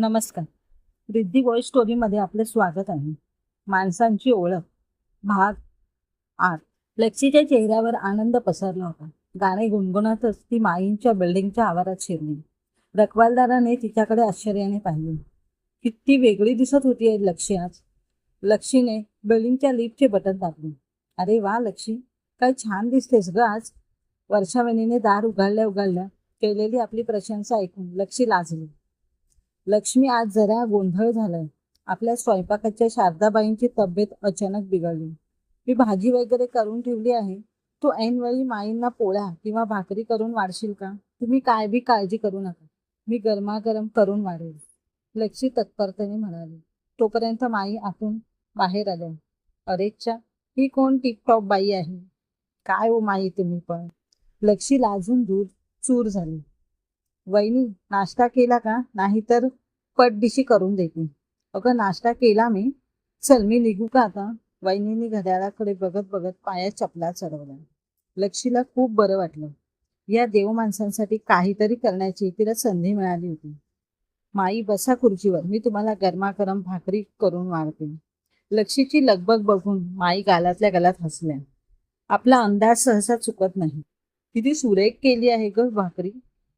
नमस्कार. रिद्धी वॉइस स्टोरीमध्ये आपले स्वागत आहे. माणसांची ओळख भाग आठ. लक्षीच्या चेहऱ्यावर आनंद पसरला होता. गाणे गुणगुणतच ती माईंच्या बिल्डिंगच्या आवारात शिरली. रखवालदाराने तिच्याकडे आश्चर्याने पाहिले. किती वेगळी दिसत होती आहे लक्षी आज. लक्षीने बिल्डिंगच्या लिफ्टचे बटन दाबले. अरे वा लक्षी काय छान दिसतेस ग आज. वर्षावणीने दार उघडल्या उघडल्या केलेली आपली प्रशंसा ऐकून लक्षी लाजली. लक्ष्मी आज जरा गोंधळ झालाय आपल्या स्वयंपाकाच्या शारदाबाईंची तब्येत अचानक बिघडली. मी भाजी वगैरे करून ठेवली आहे. तू ऐनवेळी माईंना पोळ्या किंवा भाकरी करून वाढशील का? तुम्ही काय बी काळजी करू नका. मी गरमागरम करून वाढेल. लक्षी तत्परतेने म्हणाली. तोपर्यंत माई आतून बाहेर आल्या. अरेच्छा ही कोण टिपटॉप बाई आहे? काय हो माई तुम्ही पण? लक्षी लाजून दूर चूर झाली. वहिनी नाश्ता केला का? नाहीतर पटदिशी करून देते. अगं नाश्ता केला मी. चल मी निघू का आता? वहिनीने घड्याळाकडे बघत बघत पाया चपला चढवल्या लक्षीला खूप बरं वाटलं. या देव माणसांसाठी काहीतरी करण्याची तिला संधी मिळाली होती. माई बसा खुर्चीवर. मी तुम्हाला गरमागरम भाकरी करून वाढते लक्षीची लगबग बघून माई गालातल्या गालात हसल्या. आपला अंदाज सहसा चुकत नाही. किती सुरेख केली आहे ग भाकरी.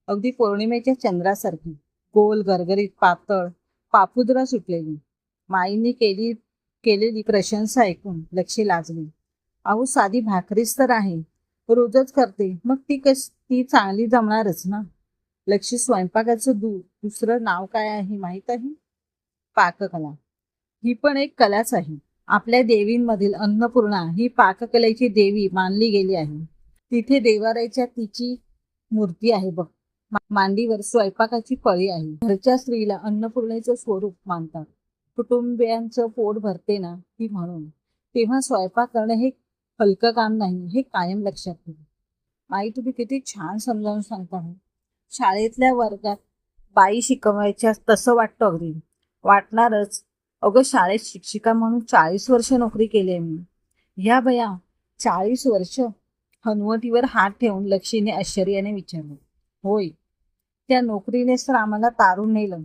अगदी पौर्णिमेच्या चंद्रासारखी. गोल गरगरीत पातळ. पापुद्रा सुटलेली. माईंनी केली केलेली प्रशंसा ऐकून लक्षी लाजली. अहो साधी भाकरीच तर आहे. रोजच करते. मग ती कस ती चांगली जमणारच ना? लक्षी स्वयंपाकाचं दू दुसरं नाव काय आहे माहीत आहे? पाककला. ही पण एक कलाच आहे. आपल्या देवींमधील अन्नपूर्णा ही पाककलेची देवी मानली गेली आहे. तिथे देवारायच्या तिची मूर्ती आहे बघ. मांडीवर स्वयंपाकाची पळी आहे. घरच्या स्त्रीला अन्नपूर्णेचं स्वरूप मानतात. कुटुंबियांचं पोट भरते ना ती म्हणून. तेव्हा स्वयंपाक करणं हे हलकं काम नाही हे कायम लक्षात ठेवा. आई तुम्ही किती छान समजावून सांगता हो. शाळेतल्या वर्गात बाई शिकवायच्या तसं वाटतं अगदी. वाटणारच अगं शाळेत शिक्षिका म्हणून चाळीस वर्ष नोकरी केली आहे मी. ह्या बया चाळीस वर्ष हनुवटीवर हात ठेवून लक्षीने आश्चर्याने विचारलं. होय त्या नोकरीनेच तर आम्हाला तारून नेलं.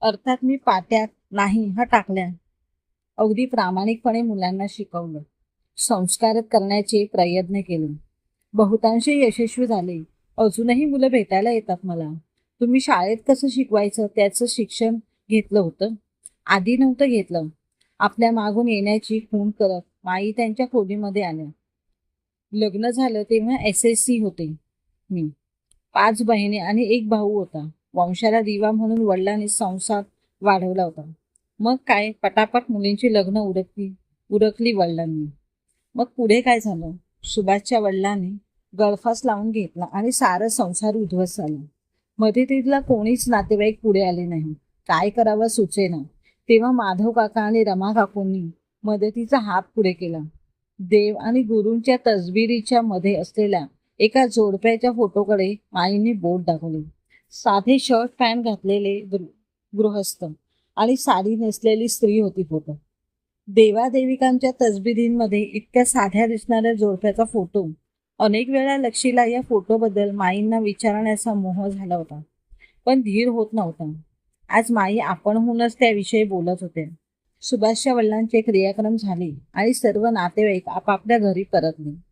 अर्थात मी पाट्यात नाही हा टाकल्या. अगदी प्रामाणिकपणे मुलांना शिकवलं. संस्कारत करण्याचे प्रयत्न केले. बहुतांश यशस्वी झाले. अजूनही मुलं भेटायला येतात मला. तुम्ही शाळेत कसं शिकवायचं? त्याचं शिक्षण घेतलं होतं. आधी नव्हतं घेतलं. आपल्या मागून येण्याची खूण करत माई त्यांच्या खोलीमध्ये आल्या. लग्न झालं तेव्हा एस एस सी होते. मी पाच बहिणी आणि एक भाऊ होता. वंशाला दिवा म्हणून वडिलांनी संसार वाढवला होता. मग काय? पटापट मुलींची लग्न उरकली उरकली वडिलांनी. मग पुढे काय झालं? सुभाषच्या वडिलांनी गळफास लावून घेतला आणि सारं संसार उद्ध्वस्त झाला. मदतीला कोणीच नातेवाईक पुढे आले नाही. काय करावं सुचेना तेव्हा माधव काका आणि रमा काकूंनी मदतीचा हात पुढे केला. देव आणि गुरूंच्या तसबिरीच्या मध्ये असलेल्या एका जोडप्याच्या फोटोकडे माईने बोट दाखवली. साधे शर्ट पॅन्ट घातलेले गृहस्थ आणि साडी नेसलेली स्त्री होती फोटो. देवादेविकांच्या तसबिरींमध्ये इतक्या साध्या दिसणाऱ्या जोडप्याचा फोटो अनेक वेळा लक्षीला या फोटोबद्दल माईंना विचारण्याचा मोह झाला होता पण धीर होत नव्हता. आज माई आपणहूनच त्याविषयी बोलत होते. सुभाषच्या वडिलांचे क्रियाक्रम झाले आणि सर्व नातेवाईक आपापल्या घरी परतले.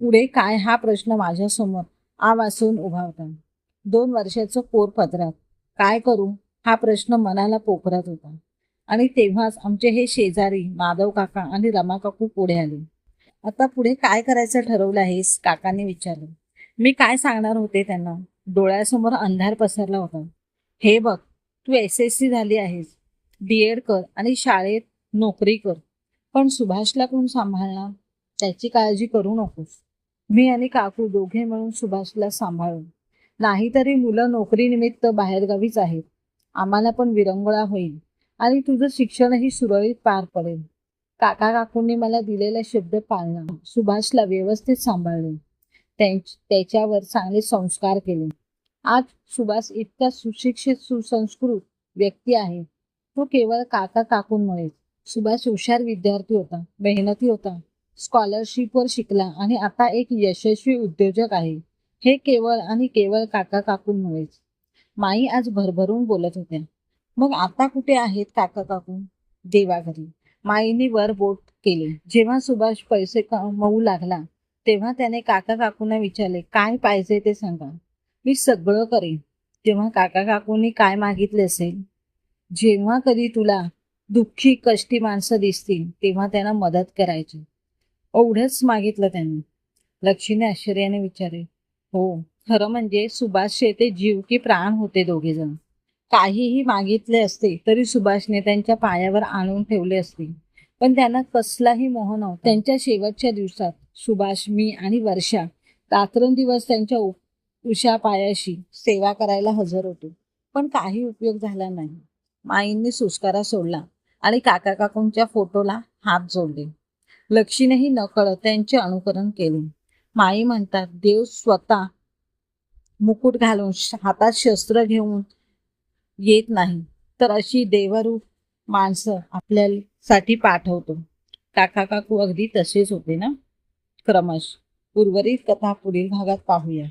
पुढे काय हा प्रश्न माझ्यासमोर आवासून उभा होता. दोन वर्षाचं पोर पत्रात काय करू? हा प्रश्न मनाला पोखरत होता. आणि तेव्हाच आमचे हे शेजारी माधव काका आणि रमा काकू पुढे आले. आता पुढे काय करायचं ठरवलं आहेस? काकांनी विचारलं. मी काय सांगणार होते त्यांना? डोळ्यासमोर अंधार पसरला होता. हे बघ तू एस एस सी झाली आहेस. बी एड कर आणि शाळेत नोकरी कर. पण सुभाषला कोण सांभाळणार? त्याची काळजी करू नकोस. मी आणि काकू दोघे मिळून सुभाषला सांभाळून. नाहीतरी मुलं नोकरीनिमित्त बाहेरगावीच आहेत. आम्हाला पण विरंगुळा होईल. आणि तुझं शिक्षणही सुरळीत पार पडेल. काका काकूंनी मला दिलेला शब्द पाळला. सुभाषला व्यवस्थित सांभाळले. त्याच्यावर चांगले संस्कार केले. आज सुभाष इतका सुशिक्षित सुसंस्कृत व्यक्ती आहे. तो केवळ काका काकूंमुळेच. सुभाष हुशार विद्यार्थी होता मेहनती होता. स्कॉलरशिपवर शिकला आणि आता एक यशस्वी उद्योजक आहे. हे केवळ आणि केवळ काका काकूंमुळेच माई आज भरभरून बोलत होत्या. मग आता कुठे आहेत काका काकू? देवाघरी माईने वर बोट केले. जेव्हा सुभाष पैसे कमवू लागला तेव्हा त्याने काका काकूंना विचारले काय पाहिजे ते सांगा. मी सगळं करेन. तेव्हा काका काकूंनी काय मागितले असेल? जेव्हा कधी तुला दुःखी कष्टी माणसं दिसतील तेव्हा त्यांना मदत करायची. एवढंच मागितलं त्यांनी. लक्ष्मीने आश्चर्याने विचारले हो खरं म्हणजे सुभाषचे ते जीव की प्राण होते दोघे जण. काहीही मागितले असते तरी सुभाषने त्यांच्या पायावर आणून ठेवले असते. पण त्यांना कसलाही मोह नव्हता. त्यांच्या शेवटच्या दिवसात सुभाष मी आणि वर्षा रात्रंदिवस त्यांच्या उषा पायाशी सेवा करायला हजर होतो. पण काही उपयोग झाला नाही. माईंनी सुस्कारा सोडला आणि काका काकूंच्या फोटोला हात जोडले. लक्ष्मीनेही नकळत त्यांचे अनुकरण केले. माई म्हणतात देव स्वतः मुकुट घालून श- हातात शस्त्र घेऊन येत नाही. तर अशी देवरूप माणसं आपल्यासाठी पाठवतो. काका काकू अगदी तसेच होते ना? क्रमश. उर्वरित कथा पुढील भागात पाहूया.